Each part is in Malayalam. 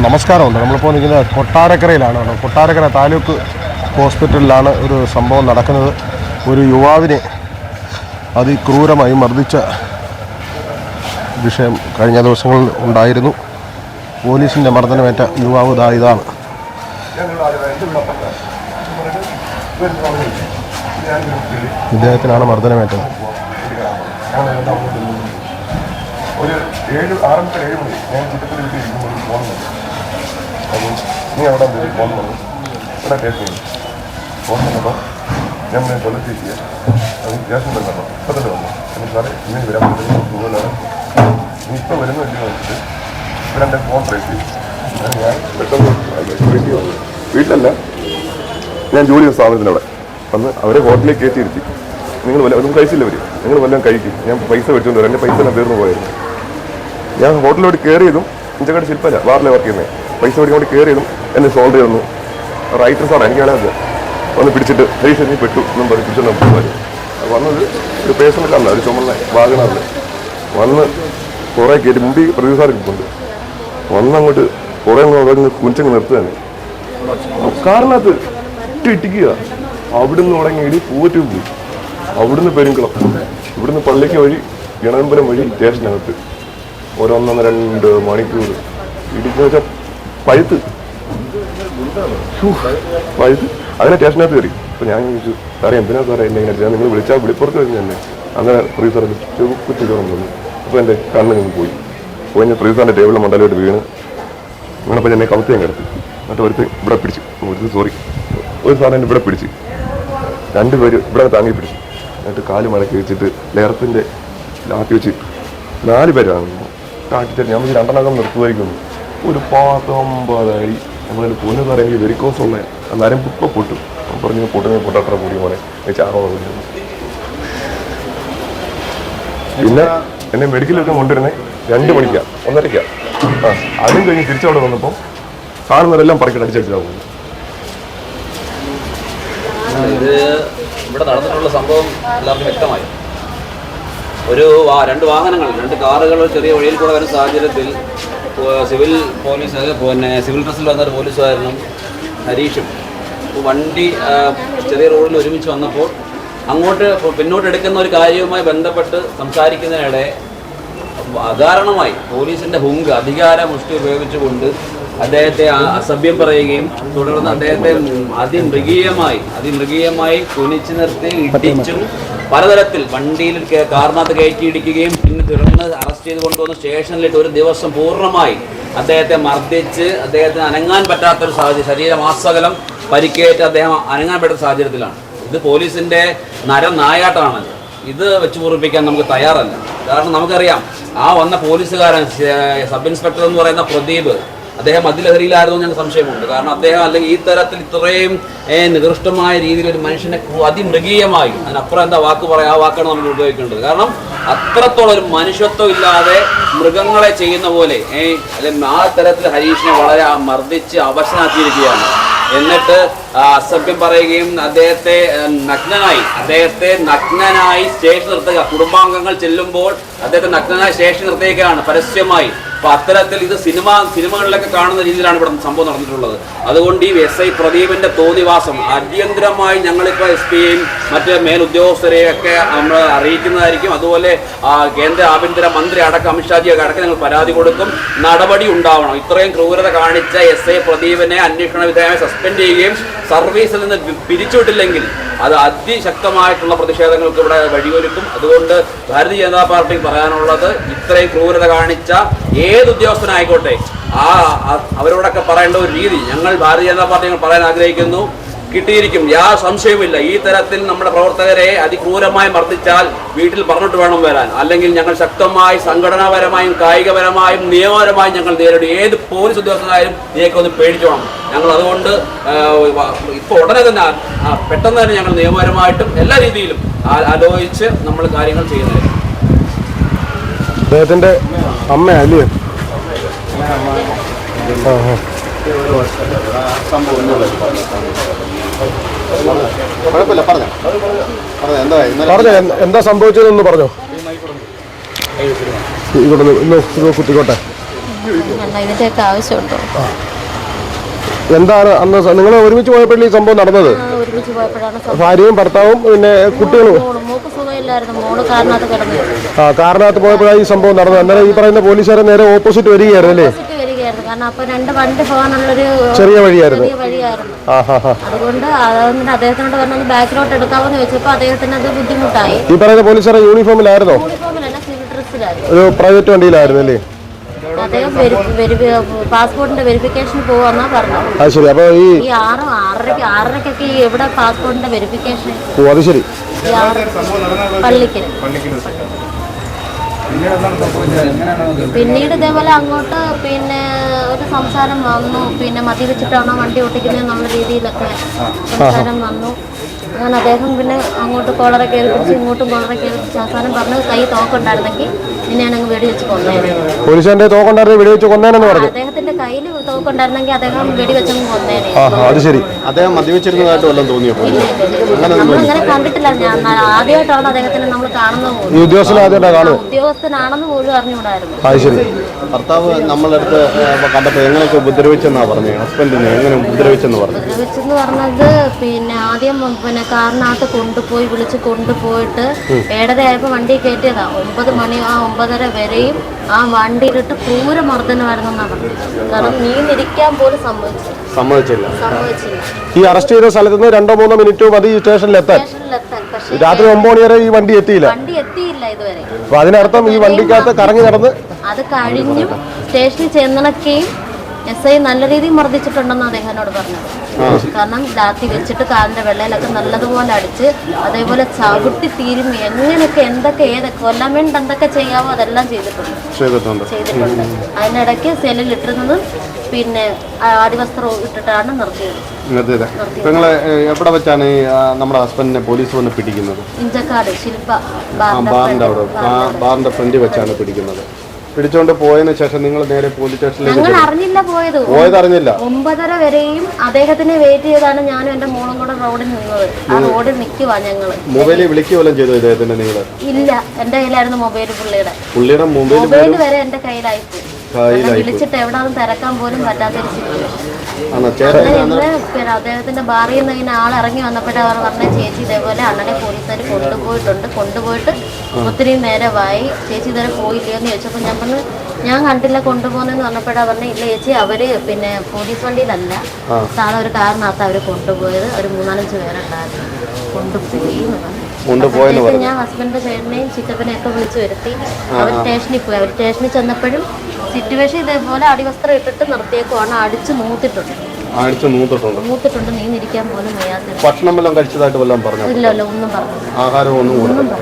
നമസ്കാരമുണ്ട്. നമ്മളിപ്പോൾ നിൽക്കുന്നത് കൊട്ടാരക്കരയിലാണ്. കേട്ടോ. കൊട്ടാരക്കര താലൂക്ക് ഹോസ്പിറ്റലിലാണ് ഒരു സംഭവം നടക്കുന്നത്. ഒരു യുവാവിനെ അതിക്രൂരമായി മർദ്ദിച്ച വിഷയം കഴിഞ്ഞ ദിവസങ്ങളിൽ ഉണ്ടായിരുന്നു. പോലീസിന്റെ മർദ്ദനമേറ്റ യുവാവ് ഇതാ ഇതാണ്. ഇദ്ദേഹത്തിനാണ് മർദ്ദനമേറ്റത്. ഒരു ഏഴ് ആറര ഏഴ് മണി. ഞാൻ ചിത്രത്തിൽ വീട്ടിൽ ഇരിക്കുമ്പോൾ ഫോൺ നീ അവിടെ എന്തെങ്കിലും ഇവിടെ ഞാൻ പിന്നെ എത്തിയ അത് ഗ്യാസ് വന്നു ഇപ്പം തന്നെ വന്നു. എനിക്ക് സാറേ ഇങ്ങനെ വരാൻ പറ്റുന്ന നീ ഇപ്പം വരുന്ന വലിയ നോക്കിയിട്ട് ഇവിടെ എന്റെ ഫോൺ ട്രേസ് ചെയ്തു ഞാൻ പെട്ടെന്ന് വീട്ടിലല്ല. ഞാൻ ജോലി ചെയ്യുന്ന സ്ഥാപനത്തിന് അവിടെ. വന്ന് അവരെ ഹോട്ടലിൽ കയറ്റിയിരുത്തി. നിങ്ങൾ വല്ല ഒന്നും കഴിച്ചില്ല അവർ നിങ്ങൾ വല്ലതും കഴിക്കും. ഞാൻ പൈസ വെച്ചുകൊണ്ട് വരാം. എന്റെ പൈസ എല്ലാം തീർന്നു പോയായിരുന്നു. ഞാൻ ഹോട്ടലിലോട്ട് കയറിയതും ഇഞ്ചക്കാട് ശില്പല്ല ബാറിലെ വർക്ക് ചെയ്യുന്നത് പൈസ മേടിക്കൊണ്ട് കയറിയതും എന്നെ സോൾവ് ചെയ്തു റൈറ്റർ സാറാണ് എനിക്ക് വേണത് വന്ന് പിടിച്ചിട്ട് പൈസ നീ പെട്ടു എന്നും പറഞ്ഞ് പിടിച്ചോണ്ട് പോകുന്നത് വന്നത് ഒരു പേഴ്സണൽ കാറില്ല ഒരു ചുമന്ന വാഗണറിൽ വന്ന് കുറേ കയറ്റി മുമ്പിൽ പ്രൊഡ്യൂസർ ഇരിപ്പുണ്ട് വന്നങ്ങോട്ട് കുറേ കുഞ്ചങ്ങ് നിർത്തുകയാണ്. കാറിനകത്ത് ഇട്ട് ഇട്ടിക്കുക. അവിടുന്ന് തുടങ്ങി ഇടി പൂവറ്റ് പോയി. അവിടുന്ന് പെരുങ്കുളം ഇവിടുന്ന് പള്ളിക്ക് വഴി ഗണപുരം വഴി സ്റ്റേഷനകത്ത് ഓരോന്നൊന്ന് രണ്ട് മണിക്കൂർ. ഇടിക്കുന്ന വെച്ചാൽ പഴുത്ത്. പഴുത്ത്. അതിനെ സ്റ്റേഷനകത്ത് കയറി. അപ്പൊ ഞാൻ ചോദിച്ചു സാറേ എന്തിനാ സാറേ എന്നെ ഇങ്ങനെ നിങ്ങൾ വിളിച്ചാൽ വിളിപ്പുറത്ത് വരുന്ന തന്നെ അങ്ങനെ ഫ്രീസറിൽ ചെറുക്കുറ്റി കയറും തന്നു. അപ്പോൾ എന്റെ കണ്ണ് നിന്ന് പോയി. പോയി ഞാൻ ഫ്രീസറിന്റെ ടേബിളിൽ മണ്ടലോട്ട് വീണ്. വീണപ്പോൾ എന്നെ കവുത്തേം കിടത്തി. എന്നിട്ട് ഒരുത്ത് ഇവിടെ പിടിച്ചു. ഒരു സോറി. ഒരു സാറിനെ ഇവിടെ പിടിച്ച്. രണ്ടുപേര് ഇവിടെ താങ്ങി പിടിച്ചു. എന്നിട്ട് കാൽ മടക്കി വെച്ചിട്ട് ലേറത്തിന്റെ ലാത്തി വെച്ച് നാല് പേരാണ് കാട്ടിട്ട് ഞാൻ രണ്ടെണ്ണം നിർത്തുമായിരിക്കുന്നു ഒരു പത്തൊമ്പതായി നമ്മളൊരു പൊന്നു പറയുമ്പോൾ വെരിക്കോസ് ഉള്ള എല്ലാവരും ഇപ്പം പൊട്ടും. പറഞ്ഞു പൊട്ടുന്ന പൊട്ടത്ര പൊടി പോലെ ചാറോ പിന്നെ എന്നെ മെഡിക്കലൊക്കെ കൊണ്ടുവരുന്നത് രണ്ട് മണിക്കാണ് ഒന്നരയ്ക്കാണ് ആ അതും കഴിഞ്ഞ് തിരിച്ചവിടെ വന്നപ്പോൾ കാണുന്നവരെല്ലാം പറക്കി അടിച്ചടിച്ചാകും ഇവിടെ നടന്നിട്ടുള്ള സംഭവം എല്ലാവർക്കും വ്യക്തമായി. ഒരു രണ്ട് വാഹനങ്ങൾ രണ്ട് കാറുകൾ ചെറിയ വഴിയിൽ കൂടെ വരുന്ന സാഹചര്യത്തിൽ സിവിൽ പോലീസ് പിന്നെ സിവിൽ ഡ്രസ്സിൽ വന്ന ഒരു പോലീസുകാരനും ഹരീഷും. വണ്ടി ചെറിയ റോഡിൽ ഒരുമിച്ച് വന്നപ്പോൾ അങ്ങോട്ട് പിന്നോട്ട് എടുക്കുന്ന ഒരു കാര്യവുമായി ബന്ധപ്പെട്ട് സംസാരിക്കുന്നതിനിടെ അകാരണമായി പോലീസിന്റെ ഹുങ്ക് അധികാര മുഷ്ടി ഉപയോഗിച്ചുകൊണ്ട് അദ്ദേഹത്തെ അസഭ്യം പറയുകയും തുടർന്ന് അദ്ദേഹത്തെ അതിമൃഗീയമായി അതിമൃഗീയമായി കുനിച്ചു നിർത്തി ഇടിച്ചും പലതരത്തിൽ വണ്ടിയിൽ കാറിനകത്ത് കയറ്റിയിടിക്കുകയും പിന്നെ തുടർന്ന് അറസ്റ്റ് ചെയ്ത് കൊണ്ടുവന്ന് സ്റ്റേഷനിലിട്ട് ഒരു ദിവസം പൂർണമായി അദ്ദേഹത്തെ മർദ്ദിച്ച് അദ്ദേഹത്തിന് അനങ്ങാൻ പറ്റാത്തൊരു സാഹചര്യം ശരീരമാസകലം പരിക്കേറ്റ് അദ്ദേഹം അനങ്ങാൻ പറ്റുന്ന സാഹചര്യത്തിലാണ്. ഇത് പോലീസിന്റെ നരം നായാട്ടാണ്. ഇത് വെച്ച് പൂർപ്പിക്കാൻ നമുക്ക് തയ്യാറല്ല. കാരണം നമുക്കറിയാം ആ വന്ന പോലീസുകാരൻ സബ് ഇൻസ്പെക്ടർ എന്ന് പറയുന്ന പ്രദീപ് അദ്ദേഹം അതിലഹരിയിലായിരുന്നു ഞാൻ സംശയമുണ്ട്. കാരണം അദ്ദേഹം അല്ലെങ്കിൽ ഈ തരത്തിൽ ഇത്രയും നികൃഷ്ടമായ രീതിയിൽ ഒരു മനുഷ്യനെ അതിമൃഗീയമായി അതിനപ്പുറം എന്താ വാക്ക് പറയാം ആ വാക്കാണ് നമ്മൾ ഉപയോഗിക്കേണ്ടത്. കാരണം അത്രത്തോളം ഒരു മനുഷ്യത്വം ഇല്ലാതെ മൃഗങ്ങളെ ചെയ്യുന്ന പോലെ അല്ലെങ്കിൽ ആ തരത്തിൽ ഹരീഷിനെ വളരെ മർദ്ദിച്ച് അവശനാക്കിയിരിക്കുകയാണ്. എന്നിട്ട് അസഭ്യം പറയുകയും അദ്ദേഹത്തെ നഗ്നനായി അദ്ദേഹത്തെ നഗ്നനായി സ്റ്റേഷൻ നിർത്തുക. കുടുംബാംഗങ്ങൾ ചെല്ലുമ്പോൾ അദ്ദേഹത്തെ നഗ്നനായി സ്റ്റേഷൻ നിർത്തുകയാണ് പരസ്യമായി. അപ്പൊ അത്തരത്തിൽ ഇത് സിനിമ സിനിമകളിലൊക്കെ കാണുന്ന രീതിയിലാണ് ഇവിടെ സംഭവം നടന്നിട്ടുള്ളത്. അതുകൊണ്ട് ഈ എസ് ഐ പ്രദീപിന്റെ തോന്നിവാസം അടിയന്തരമായി ഞങ്ങളിപ്പോൾ എസ് പിയെയും മറ്റ് മേലുദ്യോഗസ്ഥരെയും ഒക്കെ നമ്മൾ അറിയിക്കുന്നതായിരിക്കും. അതുപോലെ കേന്ദ്ര ആഭ്യന്തര മന്ത്രി അടക്കം അമിത്ഷാജിയൊക്കെ അടക്കം ഞങ്ങൾ പരാതി കൊടുക്കും. നടപടി ഉണ്ടാവണം. ഇത്രയും ക്രൂരത കാണിച്ച എസ് ഐ പ്രദീപിനെ അന്വേഷണ വിധേയമായി സസ്പെൻഡ് ചെയ്യുകയും സർവീസിൽ നിന്ന് പിരിച്ചുവിട്ടില്ലെങ്കിൽ അത് അതിശക്തമായിട്ടുള്ള പ്രതിഷേധങ്ങൾക്ക് ഇവിടെ വഴിയൊരുക്കും. അതുകൊണ്ട് ഭാരതീയ ജനതാ പാർട്ടി പറയാനുള്ളത് ഇത്രയും ക്രൂരത കാണിച്ച ഏത് ഉദ്യോഗസ്ഥനായിക്കോട്ടെ ആ അവരോടൊക്കെ പറയേണ്ട ഒരു രീതി ഞങ്ങൾ ഭാരതീയ ജനതാ പാർട്ടി പറയാൻ ആഗ്രഹിക്കുന്നു. കിട്ടിയിരിക്കും. യാ സംശയവുമില്ല. ഈ തരത്തിൽ നമ്മുടെ പ്രവർത്തകരെ അതിക്രൂരമായി മർദ്ദിച്ചാൽ വീട്ടിൽ പറഞ്ഞിട്ട് വേണം വരാൻ. അല്ലെങ്കിൽ ഞങ്ങൾ ശക്തമായി സംഘടനാപരമായും കായികപരമായും നിയമപരമായും ഞങ്ങൾ നേരിടും. ഏത് പോലീസ് ഉദ്യോഗസ്ഥനായാലും ഇതിനൊക്കെ ഒന്ന് പേടിച്ചോണം. ഞങ്ങൾ അതുകൊണ്ട് ഇപ്പോൾ ഉടനെ തന്നെ പെട്ടെന്ന് തന്നെ ഞങ്ങൾ നിയമപരമായിട്ടും എല്ലാ രീതിയിലും ആലോചിച്ച് നമ്മൾ കാര്യങ്ങൾ ചെയ്യുന്നത്. അദ്ദേഹത്തിന്റെ കുഴപ്പമില്ല പറഞ്ഞോ. പറഞ്ഞോ എന്താ സംഭവിച്ചതെന്ന് പറഞ്ഞോ? ഇവിടെ കുത്തിക്കോട്ടെ. അല്ല ഇതിന്റെയൊക്കെ ആവശ്യമുണ്ടോ എന്താണ് അന്ന് നിങ്ങൾ ഒരുമിച്ച് പോയപ്പോഴല്ലേ ഈ സംഭവം നടന്നത്? ആ, ഒരുമിച്ച് പോയപ്പോഴാണ് സംഭവം. ഭാര്യയും ഭർത്താവും പിന്നെ കുട്ടികളും? ആ കാറിനകത്ത് പോയപ്പോഴാണ് ഈ സംഭവം നടന്നത്. അന്നേരം ഈ പറയുന്ന പോലീസുകാരെ നേരെ ഓപ്പോസിറ്റ് വരികയായിരുന്നു അല്ലേ കാരണം അപ്പൊ രണ്ട് വണ്ടി പോകാനുള്ളൊരു ചെറിയ വഴിയായിരുന്നു. ചെറിയ വഴിയായിരുന്നു. അതുകൊണ്ട് അതുകൊണ്ട് അദ്ദേഹത്തിനോട് പറഞ്ഞത് ബാക്കിലോട്ട് എടുക്കാമെന്ന് ചോദിച്ചപ്പോൾ അദ്ദേഹത്തിന് അത് ബുദ്ധിമുട്ടായി. ഈ പറയുന്ന പോലീസുകാരെ യൂണിഫോമിലായിരുന്നോ? യൂണിഫോമിലല്ല സിവിൽ ഡ്രസ്സിലായിരുന്നു. ഒരു പ്രൈവറ്റ് വണ്ടിയിലായിരുന്നു അല്ലേ? അദ്ദേഹം പാസ്പോർട്ടിന്റെ വെരിഫിക്കേഷൻ പോവാന്നാ പറഞ്ഞത്. അത് ശരി അപ്പോൾ ഈ ആറ് പാസ്പോർട്ടിന്റെ വെരിഫിക്കേഷൻ പിന്നീട് ഇതേപോലെ അങ്ങോട്ട് പിന്നെ ഒരു സംസാരം വന്നു. പിന്നെ മദ്യപിച്ചിട്ടാണോ വണ്ടി ഓട്ടിക്കുന്നത് എന്നുള്ള രീതിയിലൊക്കെ സംസാരം വന്നു. അങ്ങനെ അദ്ദേഹം പിന്നെ അങ്ങോട്ട് കോളറെ കേൾപ്പിച്ച് ഇങ്ങോട്ടും കോളറെ കേൾപ്പിച്ച് അവസാനം പറഞ്ഞു കൈ തോക്കുണ്ടായിരുന്നെങ്കിൽ നിന്നെ അങ്ങ് വെടിവെച്ച് കൊന്നേനെ. തോക്കുണ്ടായിരുന്നു വെടിവെച്ച് കൊന്നേനെന്ന് പറഞ്ഞു. അദ്ദേഹത്തിന്റെ കയ്യിൽ തോക്കുണ്ടായിരുന്നെങ്കിൽ അദ്ദേഹം വെടിവെച്ചങ്ങ് കൊന്നേനെ. അത് ശരി. അദ്ദേഹം മദ്യവെച്ചിരുന്നതായിട്ട് വല്ലതും തോന്നിയോ? നമ്മളിങ്ങനെ കണ്ടിട്ടില്ല. ഞാൻ ആദ്യമായിട്ടാണ് അദ്ദേഹത്തിനെ നമ്മൾ കാണുന്നത് ഉദ്യോഗസ്ഥനെ ആദ്യമായിട്ടാണ് കാണുന്നത് ഉദ്യോഗസ്ഥനാണെന്ന് പോലും അറിഞ്ഞുകൂടായിരുന്നു. അത് ശരി. ഭർത്താവ് നമ്മളടുത്ത് കണ്ടപ്പോൾ എങ്ങനെയൊക്കെ ഉപദ്രവിച്ചെന്നാ പറഞ്ഞു? ഹസ്ബൻഡിനെ എങ്ങനെ ഉപദ്രവിച്ചെന്ന് പറഞ്ഞു? ഉപദ്രവിച്ചെന്ന് പറഞ്ഞത് പിന്നെ ആദ്യം പിന്നെ കാറിനകത്ത് കൊണ്ടുപോയി വിളിച്ച് കൊണ്ടുപോയിട്ട് ഏഴര ആയപ്പോൾ വണ്ടി കയറ്റിയതാ. ഒമ്പത് മണി ആ ഒമ്പതര വരെയും ആ വണ്ടിയിലിട്ട് ക്രൂരമർദ്ദനമായിരുന്നു എന്നാണ് പറഞ്ഞത് കാരണം നീന്നിരിക്കാൻ പോലും സംഭവിച്ചു സമ്മതിച്ചില്ല. ഈ അറസ്റ്റ് ചെയ്ത സ്ഥലത്ത് നിന്ന് രണ്ടോ മൂന്നോ മിനിറ്റ് മതി സ്റ്റേഷനിലെത്താൻ. രാത്രി ഒമ്പത് മണി വരെ ഈ വണ്ടി എത്തിയില്ല. അപ്പൊ അതിനർത്ഥം ഈ വണ്ടിക്കകത്ത് കറങ്ങി നടന്ന് അത് കഴിഞ്ഞു സ്റ്റേഷനിൽ ചെന്നണക്കെയും എസ് ഐ നല്ല രീതിയിൽ മർദ്ദിച്ചിട്ടുണ്ടെന്ന് അദ്ദേഹം എന്നോട് പറഞ്ഞത് കാരണം ലാത്തി വെച്ചിട്ട് കാലിന്റെ വെള്ളയിലൊക്കെ നല്ലതുപോലെ അടിച്ച് അതേപോലെ ചവിട്ടി തീരും എങ്ങനെയൊക്കെ എന്തൊക്കെ ഏതൊക്കെ കൊല്ലാൻ വേണ്ടി എന്തൊക്കെ ചെയ്യാവോ അതെല്ലാം ചെയ്തിട്ടുണ്ട്. ചെയ്തിട്ടുണ്ട്. അതിനിടയ്ക്ക് സെല്ലിൽ ഇട്ടിരുന്നത് പിന്നെ അടിവസ്ത്രം ഇട്ടിട്ടാണ് നിർത്തിയത്. നിങ്ങൾ എവിടെ വെച്ചാണ് നമ്മുടെ ഹസ്ബൻഡിനെ പോലീസ് വന്ന് പിടിക്കുന്നത്? ഇഞ്ചക്കാട് ശില്പ ബാറിന്റെ ഫ്രണ്ട് വെച്ചാണ് പിടിക്കുന്നത്. പിടിച്ചോണ്ട് പോയതിനു ശേഷം നിങ്ങൾ നേരെ പോലീസ് സ്റ്റേഷനിലേക്ക് ഞങ്ങൾ അറിഞ്ഞില്ല പോയത്. പോയത് അറിഞ്ഞില്ല ഒമ്പതര വരെയും അദ്ദേഹത്തിനെ വെയിറ്റ് ചെയ്താണ് ഞാനും എന്റെ മോളും കൂടെ റോഡിൽ നിന്നത്. ആ റോഡിൽ നിൽക്കുവാ ഞങ്ങൾ. മൊബൈലിൽ വിളിക്കുകയും ചെയ്തു ഇദ്ദേഹത്തിന്റെ നിങ്ങൾ. ഇല്ല എന്റെ കയ്യിലായിരുന്നു മൊബൈൽ പുള്ളിയുടെ. പുള്ളിയുടെ മൊബൈൽ മൊബൈൽ വരെ എന്റെ കയ്യിലായി പോയി. കയ്യിലായി വിളിച്ചിട്ട് എവിടാന്ന് തിരക്കാൻ പോലും പറ്റാത്തൊരു സിറ്റുവേഷൻ ആണ്? ചേട്ടൻ അങ്ങനെ ഇന്ന് പിന്നെ അദ്ദേഹത്തിന്റെ ബാറിൽ നിന്ന് ഇങ്ങനെ ആൾ ഇറങ്ങി വന്നപ്പോഴേ അവർ പറഞ്ഞ ചേച്ചി ഇതേപോലെ അണ്ണനെ പോലീസുകാർ കൊണ്ടുപോയിട്ടുണ്ട് കൊണ്ടുപോയിട്ട് ഒത്തിരി നേരമായി. ചേച്ചി ഇതുവരെ പോയില്ലയോ എന്ന് ചോദിച്ചപ്പോൾ ഞാൻ പറഞ്ഞു ഞാൻ കണ്ടില്ല കൊണ്ടുപോകുന്നെന്ന് പറഞ്ഞപ്പോഴാ പറഞ്ഞ ഇല്ല ചേച്ചി അവർ പിന്നെ പോലീസ് വണ്ടിയിലല്ല. സാധാ ഒരു കാറിനകത്ത് അവർ കൊണ്ടുപോയത്. ഒരു മൂന്നാലഞ്ച് പേരുണ്ടായിരുന്നു. കൊണ്ടുപോയി എന്ന് പറഞ്ഞു. കൊണ്ടുപോയെന്ന് പറഞ്ഞു. ഞാൻ ഹസ്ബൻഡ് ചേട്ടനെയും ചിറ്റപ്പനെയും ഒക്കെ വിളിച്ചു വരുത്തി. അവർ സ്റ്റേഷനിൽ പോയി. അവർ സ്റ്റേഷനിൽ ചെന്നപ്പോഴും സിറ്റുവേഷൻ ഇതേപോലെ അടിവസ്ത്രം ഇട്ടിട്ട് നിർത്തിയേക്കുവാണ്. അടിച്ചു മൂത്തിട്ടുണ്ട് അടിച്ച് മൂത്തിട്ടുണ്ട് പോലും വയ്യാത്ത ഭക്ഷണം വല്ലതും കഴിച്ചതായിട്ട് വല്ലതും പറഞ്ഞു? ഇല്ലല്ലോ ഒന്നും പറഞ്ഞു ആഹാരം ഒന്നും കൂടെ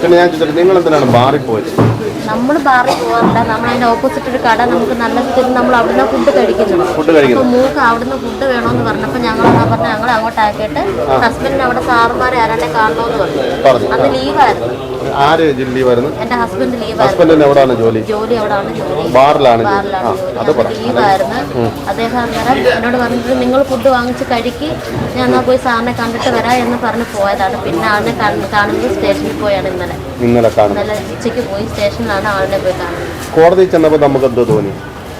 പിന്നെ ഞാൻ ചോദിച്ചിട്ട് നിങ്ങൾ എന്തിനാണ് മാറിപ്പോയത്? പോയത് നമ്മൾ ബാറിൽ പോകാറില്ല നമ്മൾ അതിന്റെ ഓപ്പോസിറ്റ് ഒരു കട നമുക്ക് നല്ല സ്ഥിതി നമ്മൾ അവിടുന്ന് ഫുഡ് കഴിക്കുന്നു. ഫുഡ് കഴിക്കുന്നു. അപ്പൊ മൂക്ക് അവിടുന്ന് ഫുഡ് വേണമെന്ന് പറഞ്ഞപ്പോ ഞങ്ങൾ എന്നാ പറഞ്ഞ ഞങ്ങൾ അങ്ങോട്ട് ആക്കിയിട്ട് ഹസ്ബൻഡിന് അവിടെ സാറുമാരെ ആരാണ്ടെ കാണണമെന്ന് പറഞ്ഞു. അന്ന് ലീവായിരുന്നു ആര് എന്റെ ഹസ്ബൻഡ് ലീവായിരുന്നു ഹസ്ബൻഡിന് എവിടെയാണ് ജോലി? ജോലി ജോലി. ബാറിലാണ് അത് ലീവായിരുന്നു അദ്ദേഹം അന്നേരം എന്നോട് പറഞ്ഞിട്ട് നിങ്ങൾ ഫുഡ് വാങ്ങിച്ച് കഴിക്ക്. ഞാൻ എന്നാ പോയി സാറിനെ കണ്ടിട്ട് വരാം എന്ന് പറഞ്ഞ് പോയതാണ്. പിന്നെ ആളിനെ കാണ- കാണുന്നത് സ്റ്റേഷനിൽ പോയാണ് ഇന്നലെ. ഇന്നലെ കാണുന്നു ഇന്നലെ ഉച്ചയ്ക്ക് പോയി സ്റ്റേഷനിലാണ് ആളിനെ പോയി കാണുന്നത്. കോടതിയിൽ ചെന്നപ്പോൾ നമുക്ക് എന്ത് തോന്നി?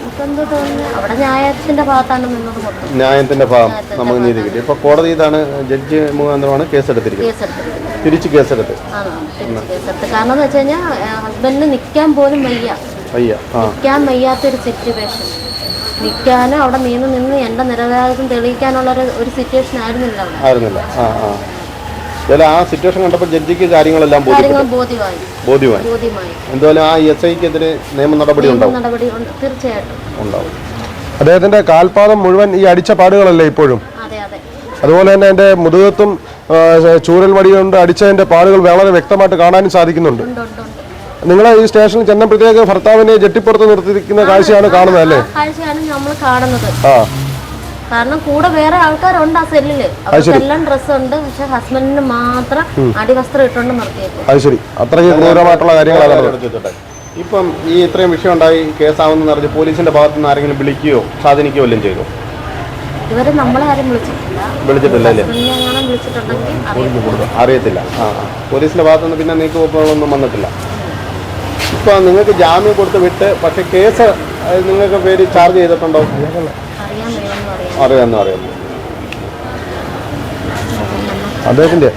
നമുക്ക് എന്തോ തോന്നുന്നു അവിടെ ന്യായത്തിന്റെ ഭാഗത്താണ് നിന്നത് മൊത്തം. ന്യായത്തിന്റെ ഭാഗം നമുക്ക് നീതി കിട്ടി. ഇപ്പൊ കോടതി ഇതാണ് ജഡ്ജി മുഖാന്തരമാണ് കേസെടുത്തിരിക്കുന്നത്. കേസെടുത്തത് തിരിച്ച് കേസെടുത്ത്. ആണോ? തിരിച്ച് കേസെടുത്ത്. കാരണം എന്ന് വെച്ച് കഴിഞ്ഞാൽ ഹസ്ബൻഡിന് നിൽക്കാൻ പോലും വയ്യ. അയ്യ ആ. നിൽക്കാൻ വയ്യാത്തൊരു സിറ്റുവേഷൻ നിൽക്കാനും അവിടെ നിന്ന് നിന്ന് എന്റെ നിരപരാധിത്വം തെളിയിക്കാനുള്ള ഒരു ഒരു സിറ്റുവേഷൻ ആയിരുന്നില്ല അവിടെ. ആയിരുന്നില്ല. ആ ആ. എന്തായാലും ആ സിറ്റുവേഷൻ കണ്ടപ്പോൾ ജഡ്ജിക്ക് കാര്യങ്ങളെല്ലാം ബോധ്യമായി. ബോധ്യമായി. ബോധ്യമായി. എന്തായാലും ആ എസ് ഐക്കെതിരെ നിയമ നടപടി ഉണ്ടാവും. നടപടി ഉണ്ട് തീർച്ചയായിട്ടും. ഉണ്ടാവും. അദ്ദേഹത്തിന്റെ കാൽപാദം മുഴുവൻ ഈ അടിച്ച പാടുകളല്ലേ ഇപ്പോഴും? അതെ അതെ. അതുപോലെ തന്നെ എന്റെ മുതുകത്തും ചൂരൽ വടി കൊണ്ട് അടിച്ചതിന്റെ പാടുകൾ വളരെ വ്യക്തമായിട്ട് കാണാനും സാധിക്കുന്നുണ്ട്. ഉണ്ട് ഉണ്ട് ഉണ്ട്. നിങ്ങൾ ഈ സ്റ്റേഷനിൽ ചെന്നപ്പോഴത്തേക്ക് ഭർത്താവിനെ ജെട്ടിപ്പുറത്ത് നിർത്തിയിരിക്കുന്ന കാഴ്ചയാണ് കാണുന്നത് അല്ലേ? ആ. കാരണം കൂടെ വേറെ ആൾക്കാരുണ്ട് ആ സെല്ലിൽ. എല്ലാം ഡ്രസ് ഉണ്ട് പക്ഷെ ഹസ്ബൻഡിന് മാത്രം അടിവസ്ത്രം ഇട്ടുകൊണ്ട് നിർത്തിയേക്കും. ഇപ്പം ഈ ഇത്രയും വിഷയം ഉണ്ടായി കേസാവുന്ന അറിഞ്ഞ് പോലീസിന്റെ ഭാഗത്ത് നിന്ന് ആരെങ്കിലും വിളിക്കുകയോ സ്വാധീനിക്കുകയോ എല്ലാം ചെയ്തു? ഇവരെ നമ്മളെ ആരും വിളിച്ചിട്ടില്ല. വിളിച്ചിട്ടില്ല അല്ലേ? ഞാൻ എങ്ങനെ വിളിച്ചിട്ടുണ്ടെങ്കിൽ അറിയാം. അറിയത്തില്ല. ആ പോലീസിന്റെ ഭാഗത്ത് നിന്ന് പിന്നെ നീക്കുവെപ്പുകളൊന്നും വന്നിട്ടില്ല. ഇപ്പൊ നിങ്ങൾക്ക് ജാമ്യം കൊടുത്ത് വിട്ട് പക്ഷെ കേസ് നിങ്ങൾക്ക് പേര് ചാർജ് ചെയ്തിട്ടുണ്ടോ? അറിയാമെന്ന് അറിയാം. അദ്ദേഹത്തിന്റെ